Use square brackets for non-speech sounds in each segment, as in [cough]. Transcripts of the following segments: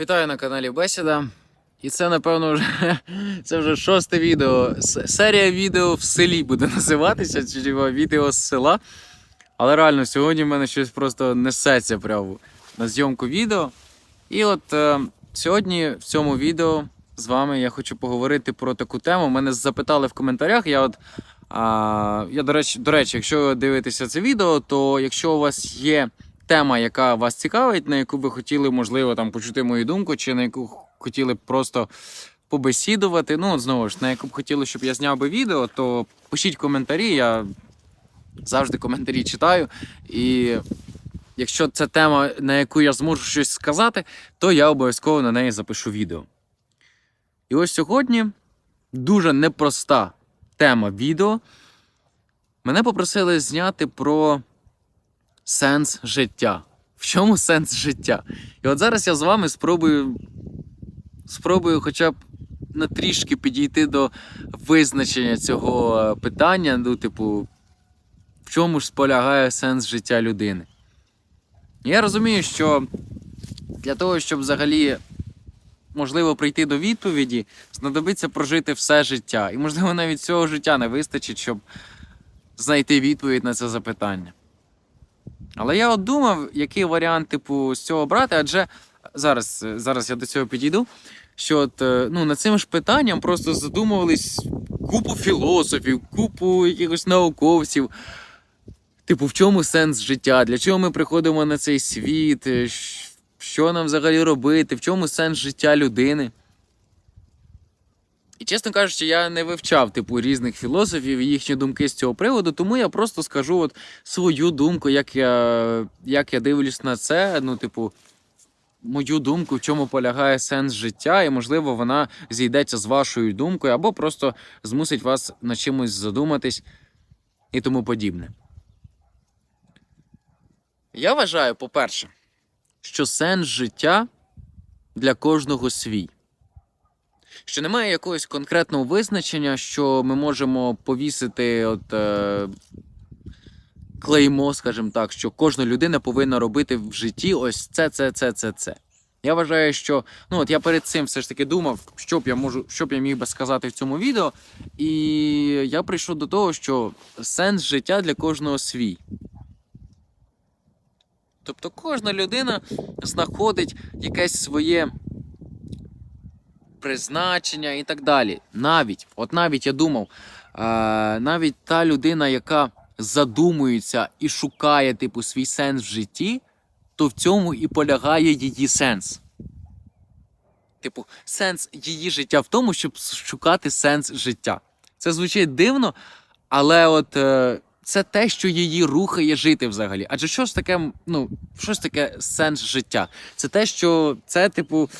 Вітаю на каналі Бесіда. І це, напевно, вже [laughs] це вже шосте відео. Серія відео в селі буде [laughs] називатися, чи відео з села. Але реально, сьогодні в мене щось просто несеться прямо на зйомку відео. І от е, сьогодні в цьому відео з вами я хочу поговорити про таку тему. Мене запитали в коментарях. Я от а, я, до речі, до речі, якщо ви дивитеся це відео, то якщо у вас є тема, яка вас цікавить, на яку ви хотіли, можливо, там почути мою думку, чи на яку хотіли б просто побесідувати. Ну, знову ж, на яку б хотіли, щоб я зняв би відео, то пишіть коментарі. Я завжди коментарі читаю. І якщо це тема, на яку я зможу щось сказати, то я обов'язково на неї запишу відео. І ось сьогодні дуже непроста тема відео. Мене попросили зняти про сенс життя. В чому сенс життя? І от зараз я з вами спробую, спробую хоча б на трішки підійти до визначення цього е, питання. Ну, типу, в чому ж полягає сенс життя людини? Я розумію, що для того, щоб взагалі можливо прийти до відповіді, знадобиться прожити все життя. І, можливо, навіть цього життя не вистачить, щоб знайти відповідь на це запитання. Але я от думав, який варіант, типу, з цього брати, адже зараз, е, зараз я до цього підійду. Що от, е, ну, над цим ж питанням просто задумувались купу філософів, купу якихось науковців. Типу, в чому сенс життя? Для чого ми приходимо на цей світ? Що нам взагалі робити? В чому сенс життя людини? І чесно кажучи, я не вивчав типу різних філософів і їхні думки з цього приводу, тому я просто скажу от свою думку, як я, як я дивлюсь на це. Ну, типу, мою думку, в чому полягає сенс життя, і можливо вона зійдеться з вашою думкою, або просто змусить вас на чимось задуматись і тому подібне. Я вважаю, по-перше, що сенс життя для кожного свій. Що немає якогось конкретного визначення, що ми можемо повісити от, е, клеймо, скажімо так, що кожна людина повинна робити в житті ось це, це, це, це, це. Я вважаю, що ну от я перед цим все ж таки думав, що б я можу, що б я міг би сказати в цьому відео. І я прийшов до того, що сенс життя для кожного свій. Тобто кожна людина знаходить якесь своє призначення і так далі. Навіть, от навіть я думав, е, навіть та людина, яка задумується і шукає типу свій сенс в житті, то в цьому і полягає її сенс. Типу, сенс її життя в тому, щоб шукати сенс життя. Це звучить дивно, але от е, це те, що її рухає жити взагалі. Адже що таке, ну, що таке сенс життя? Це те, що це, типу,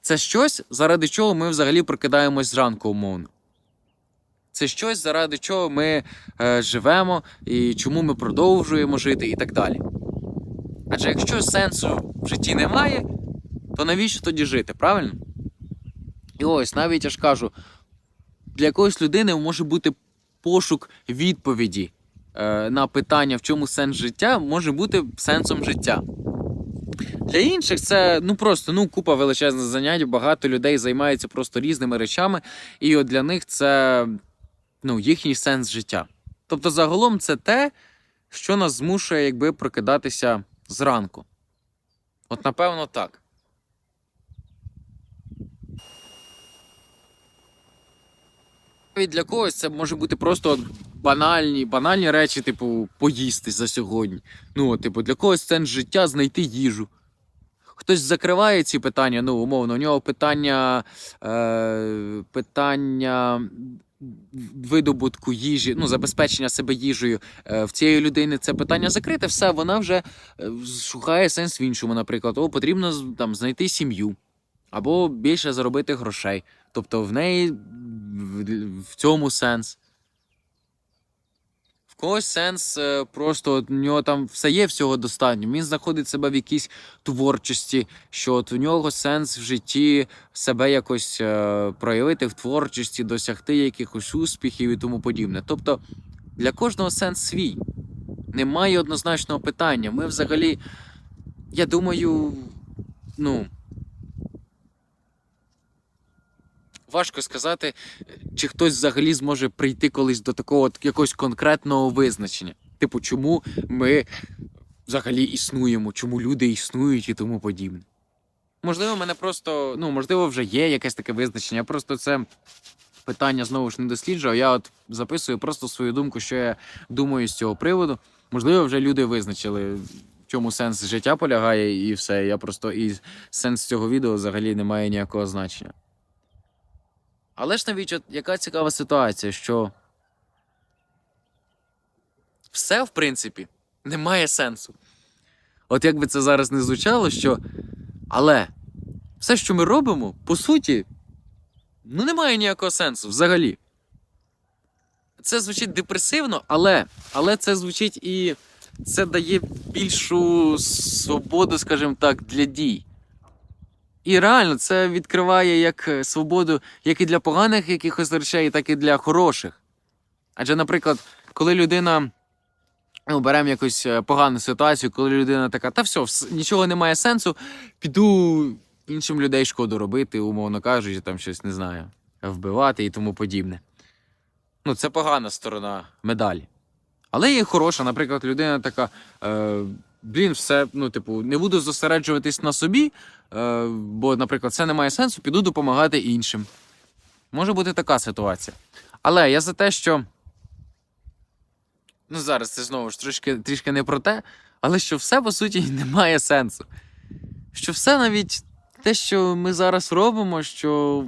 це щось, заради чого ми взагалі прокидаємось зранку, умовно. Це щось, заради чого ми е, живемо і чому ми продовжуємо жити, і так далі. Адже якщо сенсу в житті немає, то навіщо тоді жити, правильно? І ось навіть я ж кажу, для якоїсь людини може бути пошук відповіді на питання, в чому сенс життя, може бути сенсом життя. Для інших це ну просто ну купа величезних занять. Багато людей займаються просто різними речами, і от для них це ну, їхній сенс життя. Тобто, загалом, це те, що нас змушує якби прокидатися зранку. От напевно так. Навіть для когось це може бути просто банальні, банальні речі, типу, поїсти за сьогодні. Ну, типу, для когось сенс життя знайти їжу. Хтось закриває ці питання, ну, умовно, у нього питання, е, питання видобутку їжі, ну, забезпечення себе їжею. Е, в цієї людини це питання закрите, все, вона вже е, шукає сенс в іншому, наприклад, о, потрібно там, знайти сім'ю або більше заробити грошей. Тобто в неї в- в цьому сенс. В когось сенс е, просто от у нього там все є всього достатньо. Він знаходить себе в якійсь творчості, що от у нього сенс в житті себе якось е, проявити в творчості, досягти якихось успіхів і тому подібне. Тобто для кожного сенс свій. Немає однозначного питання. Ми взагалі, я думаю, ну, важко сказати, чи хтось взагалі зможе прийти колись до такого якогось конкретного визначення. Типу, чому ми взагалі існуємо, чому люди існують і тому подібне. Можливо, мене просто, ну, можливо, вже є якесь таке визначення. Я просто це питання знову ж не досліджував. Я от записую просто свою думку, що я думаю з цього приводу. Можливо, вже люди визначили, в чому сенс життя полягає, і все. Я просто і сенс цього відео взагалі не має ніякого значення. Але ж навіть, яка цікава ситуація, що все, в принципі, не має сенсу. От як би це зараз не звучало, що. Але все, що ми робимо, по суті, ну немає ніякого сенсу взагалі. Це звучить депресивно, але, але це звучить і це дає більшу свободу, скажімо так, для дій. І реально це відкриває як е, свободу як і для поганих якихось речей, так і для хороших. Адже, наприклад, коли людина. Ну, беремо якусь е, погану ситуацію, коли людина така, та все, вс- нічого немає сенсу, піду іншим людей шкоду робити, умовно кажучи, там щось не знаю, вбивати і тому подібне. Ну, це погана сторона медалі. Але є хороша, наприклад, людина така: е, блін, все, ну, типу, не буду зосереджуватись на собі, е, бо, наприклад, це не має сенсу, піду допомагати іншим. Може бути така ситуація. Але я за те, що. Ну, зараз це знову ж трішки, трішки не про те, але що все по суті [laughs] не має сенсу. Що все навіть те, що ми зараз робимо, що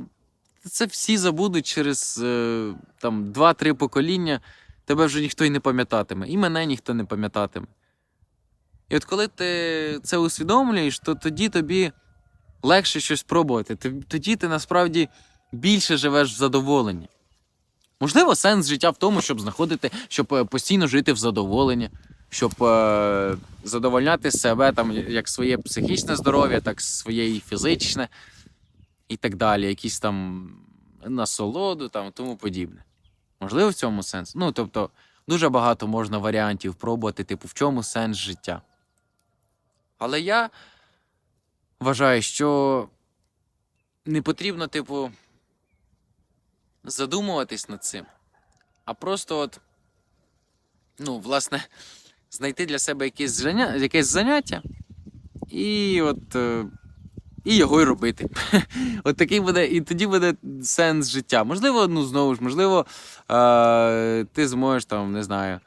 це всі забудуть через е, там 2-3 покоління, тебе вже ніхто й не пам'ятатиме, і мене ніхто не пам'ятатиме. І от коли ти це усвідомлюєш, то тоді тобі легше щось пробувати. Тоді ти насправді більше живеш в задоволенні. Можливо, сенс життя в тому, щоб знаходити, щоб е, постійно жити в задоволенні, щоб е, задовольняти себе там як своє психічне здоров'я, так і своє і фізичне, і так далі, якісь там насолоду там тому подібне. Можливо, в цьому сенс. Ну, тобто, дуже багато можна варіантів пробувати, типу, в чому сенс життя. Але я вважаю, що не потрібно, типу, задумуватись над цим, а просто от, ну, власне, знайти для себе якесь, заня... якесь заняття і от. е, І його й робити. [laughs] От такий буде, і тоді буде сенс життя. Можливо, ну знову ж, можливо, е, ти зможеш там, не знаю,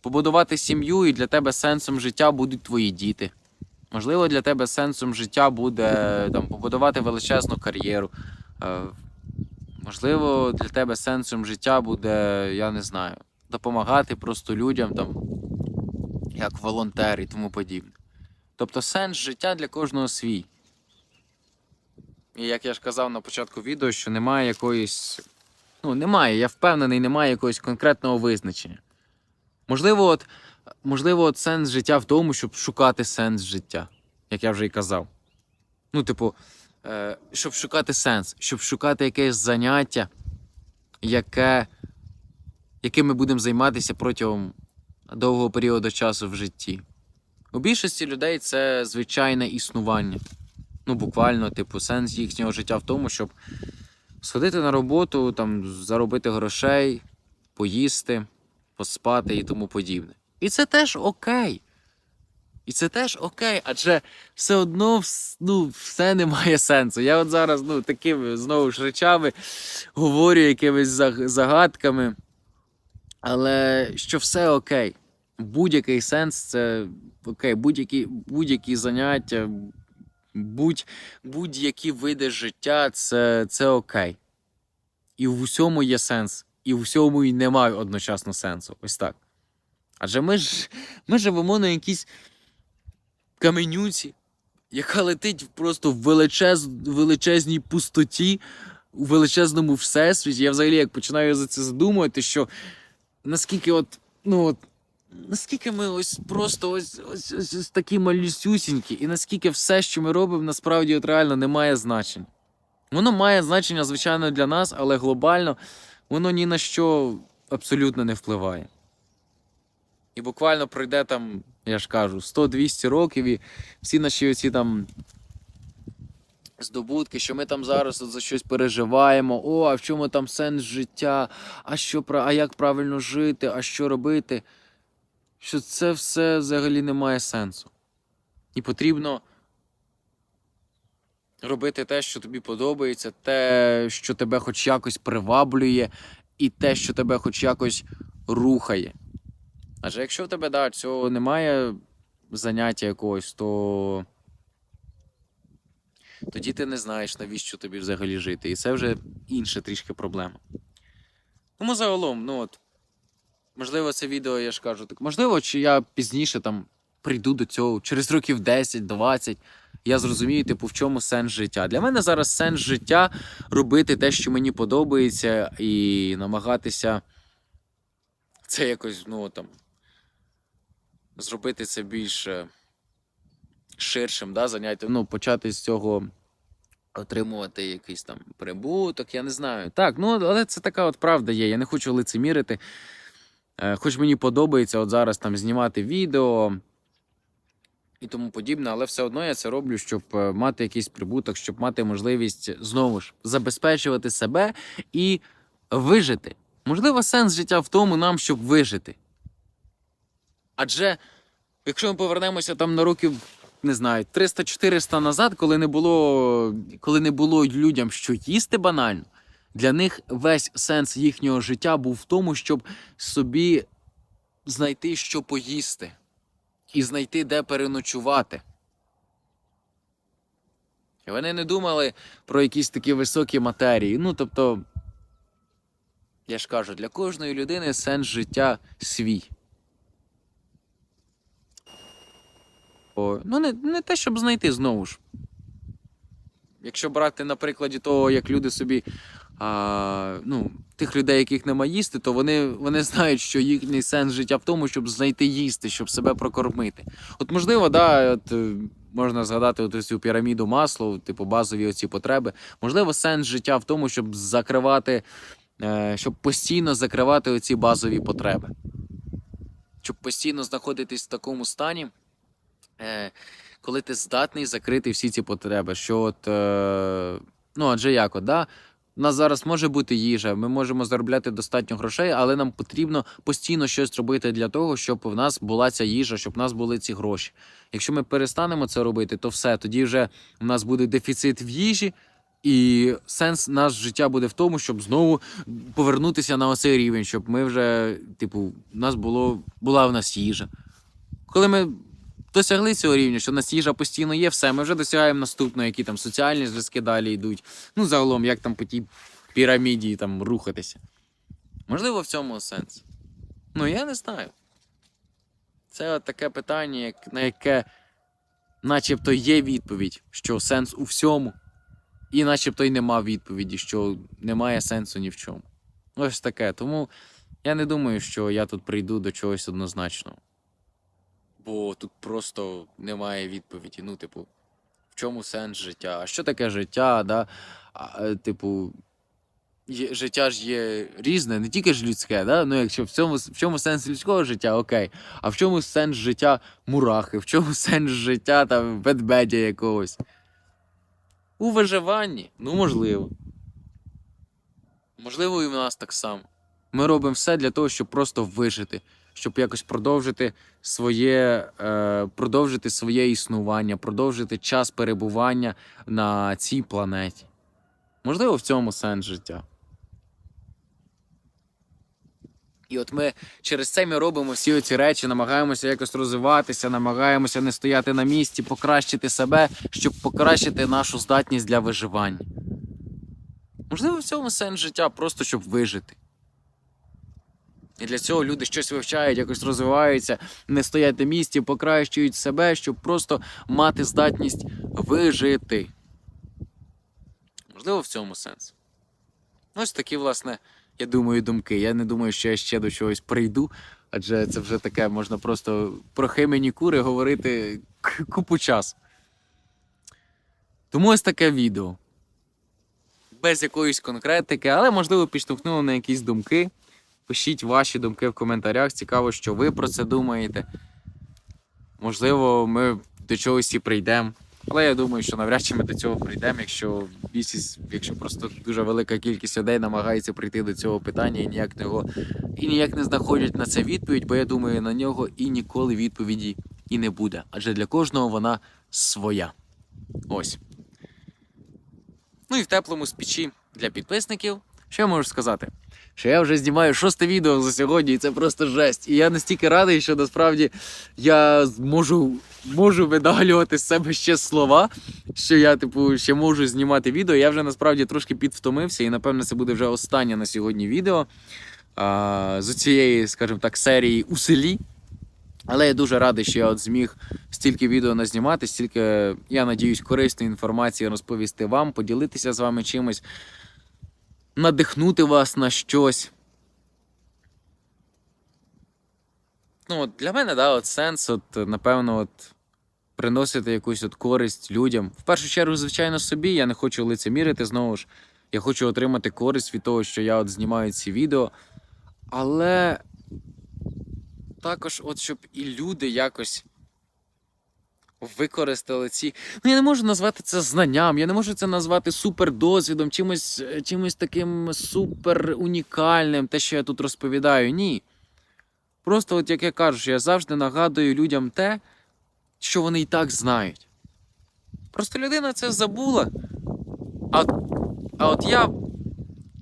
побудувати сім'ю, і для тебе сенсом життя будуть твої діти. Можливо, для тебе сенсом життя буде там, побудувати величезну кар'єру. Е, Можливо, для тебе сенсом життя буде, я не знаю, допомагати просто людям, там, як волонтер і тому подібне. Тобто сенс життя для кожного свій. І як я ж казав на початку відео, що немає якоїсь. Ну, немає, я впевнений, немає якогось конкретного визначення. Можливо, от, можливо, от сенс життя в тому, щоб шукати сенс життя, як я вже і казав. Ну, типу, е, щоб шукати сенс, щоб шукати якесь заняття, яке, яким ми будемо займатися протягом довгого періоду часу в житті. У більшості людей це звичайне існування. Ну, буквально, типу, сенс їхнього життя в тому, щоб сходити на роботу, там, заробити грошей, поїсти, поспати і тому подібне. І це теж окей. І це теж окей, адже все одно ну, все не має сенсу. Я от зараз ну, такими знову ж речами говорю якимись загадками. Але що все окей. Будь-який сенс це окей, будь-які, будь-які заняття, будь, будь-які види життя це, це окей. І в усьому є сенс, і в усьому і немає одночасно сенсу. Ось так. Адже ми ж ми живемо на якійсь каменюці, яка летить просто в величез, величезній пустоті, у величезному всесвіті. Я взагалі як починаю за це задумувати, що наскільки от, ну от, наскільки ми ось просто ось, ось, ось, ось такі малюсюсінькі, і наскільки все, що ми робимо, насправді от реально не має значення. Воно має значення, звичайно, для нас, але глобально воно ні на що абсолютно не впливає. І буквально пройде там, я ж кажу, 100-200 років, і всі наші оці там здобутки, що ми там зараз от за щось переживаємо. О, а в чому там сенс життя? А що а як правильно жити, а що робити? Що це все взагалі не має сенсу. І потрібно робити те, що тобі подобається, те, що тебе хоч якось приваблює, і те, що тебе хоч якось рухає. Адже якщо в тебе да, цього немає заняття якогось, то тоді ти не знаєш, навіщо тобі взагалі жити. І це вже інша трішки проблема. Тому загалом, ну от, можливо, це відео, я ж кажу, так можливо, чи я пізніше там прийду до цього, через років 10-20, я зрозумію, типу, в чому сенс життя. Для мене зараз сенс життя робити те, що мені подобається, і намагатися це якось, ну там, зробити це більш ширшим, да, заняттям. Ну, почати з цього отримувати якийсь там прибуток, я не знаю. Так, ну але це така от правда є. Я не хочу лицемірити. Е, Хоч мені подобається от зараз там знімати відео і тому подібне, але все одно я це роблю, щоб е, мати якийсь прибуток, щоб мати можливість знову ж забезпечувати себе і вижити. Можливо, сенс життя в тому нам, щоб вижити. Адже якщо ми повернемося там на років, не знаю, 300-400 назад, коли не було, коли не було людям що їсти банально, для них весь сенс їхнього життя був в тому, щоб собі знайти, що поїсти, і знайти, де переночувати. І вони не думали про якісь такі високі матерії. Ну, тобто, я ж кажу, для кожної людини сенс життя свій. Ну, не, не те, щоб знайти знову ж. Якщо брати на прикладі того, як люди собі. А, ну, тих людей, яких нема їсти, то вони, вони знають, що їхній сенс життя в тому, щоб знайти їсти, щоб себе прокормити. От можливо, да, от, е, можна згадати от цю піраміду масло, типу базові оці потреби. Можливо, сенс життя в тому, щоб закривати, е, щоб постійно закривати оці базові потреби. Щоб постійно знаходитись в такому стані, коли ти здатний закрити всі ці потреби. Що от, е, ну, адже як, от, да? У нас зараз може бути їжа, ми можемо заробляти достатньо грошей, але нам потрібно постійно щось робити для того, щоб в нас була ця їжа, щоб в нас були ці гроші. Якщо ми перестанемо це робити, то все, тоді вже в нас буде дефіцит в їжі, і сенс наш життя буде в тому, щоб знову повернутися на оцей рівень, щоб ми вже, типу, в нас було, була в нас їжа. Коли ми досягли цього рівня, що в нас їжа постійно є, все, ми вже досягаємо наступного, які там соціальні зв'язки далі йдуть. Ну, загалом, як там по тій піраміді там рухатися. Можливо, в цьому сенс. Ну, я не знаю. Це от таке питання, як, на яке начебто є відповідь, що сенс у всьому, і начебто й нема відповіді, що немає сенсу ні в чому. Ось таке. Тому я не думаю, що я тут прийду до чогось однозначного. Бо тут просто немає відповіді. Ну, типу, в чому сенс життя? А що таке життя? Да? А, е, типу, є, життя ж є різне, не тільки ж людське, да? ну якщо в цьому, в чому сенс людського життя, окей. А в чому сенс життя мурахи, в чому сенс життя там ведмедя якогось? У виживанні? Ну, можливо. Можливо, і в нас так само. Ми робимо все для того, щоб просто вижити, щоб якось продовжити своє, е, продовжити своє існування, продовжити час перебування на цій планеті. Можливо, в цьому сенс життя. І от ми через це ми робимо всі ці речі, намагаємося якось розвиватися, намагаємося не стояти на місці, покращити себе, щоб покращити нашу здатність для виживання. Можливо, в цьому сенс життя, просто щоб вижити. І для цього люди щось вивчають, якось розвиваються, не стоять на місці, покращують себе, щоб просто мати здатність вижити. Можливо, в цьому сенс. Ось такі, власне, я думаю, думки. Я не думаю, що я ще до чогось прийду, адже це вже таке можна просто про химені кури говорити купу часу. Тому ось таке відео. Без якоїсь конкретики, але можливо підштовхнуло на якісь думки. Пишіть ваші думки в коментарях. Цікаво, що ви про це думаєте. Можливо, ми до чогось і прийдемо. Але я думаю, що навряд чи ми до цього прийдемо, якщо більшість, якщо просто дуже велика кількість людей намагається прийти до цього питання і ніяк його і ніяк не знаходять на це відповідь, бо я думаю, на нього і ніколи відповіді і не буде. Адже для кожного вона своя. Ось. Ну і в теплому спічі для підписників. Що я можу сказати? Що я вже знімаю шосте відео за сьогодні, і це просто жесть. І я настільки радий, що насправді я можу, можу видалювати з себе ще слова, що я, типу, ще можу знімати відео. Я вже насправді трошки підвтомився, і напевно це буде вже останнє на сьогодні відео а, з цієї, скажімо так, серії у селі. Але я дуже радий, що я от зміг стільки відео назнімати, стільки, я надіюсь, корисної інформації розповісти вам, поділитися з вами чимось, надихнути вас на щось. Ну, для мене, да, от сенс, от, напевно, от, приносити якусь от користь людям. В першу чергу, звичайно, собі. Я не хочу лицемірити знову ж. Я хочу отримати користь від того, що я от знімаю ці відео. Але також, от щоб і люди якось використали ці. Ну, я не можу назвати це знанням, я не можу це назвати супердосвідом, чимось, е, чимось таким супер унікальним, те, що я тут розповідаю. Ні. Просто, от як я кажу, я завжди нагадую людям те, що вони і так знають. Просто людина це забула. А, а от я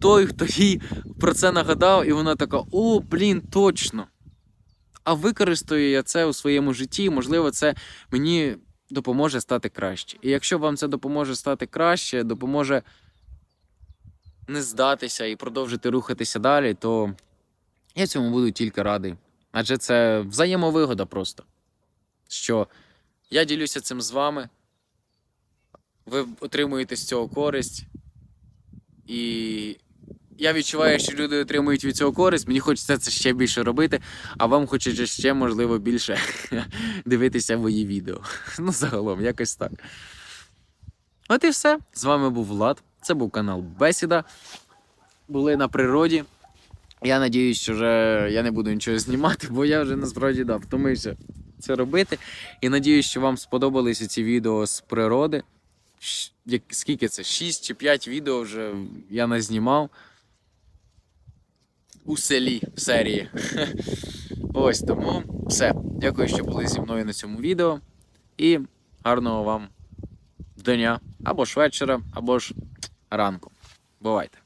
той, хто їй про це нагадав, і вона така: о, блін, точно. А використаю я це у своєму житті, можливо, це мені допоможе стати краще. І якщо вам це допоможе стати краще, допоможе не здатися і продовжити рухатися далі, то я цьому буду тільки радий. Адже це взаємовигода просто. Що я ділюся цим з вами, ви отримуєте з цього користь. І я відчуваю, що люди отримують від цього користь. Мені хочеться це ще більше робити, а вам хочеться ще, можливо, більше [laughs] дивитися мої відео. [laughs] Ну, загалом, якось так. От і все. З вами був Влад. Це був канал Бесіда. Були на природі. Я надіюсь, що вже я не буду нічого знімати, бо я вже насправді да, втомився це робити. І надіюсь, що вам сподобалися ці відео з природи. Скільки це? 6 чи 5 відео вже я назнімав у селі серії. [laughs] Ось тому все. Дякую, що були зі мною на цьому відео. І гарного вам дня або ж вечора, або ж ранку. Бувайте!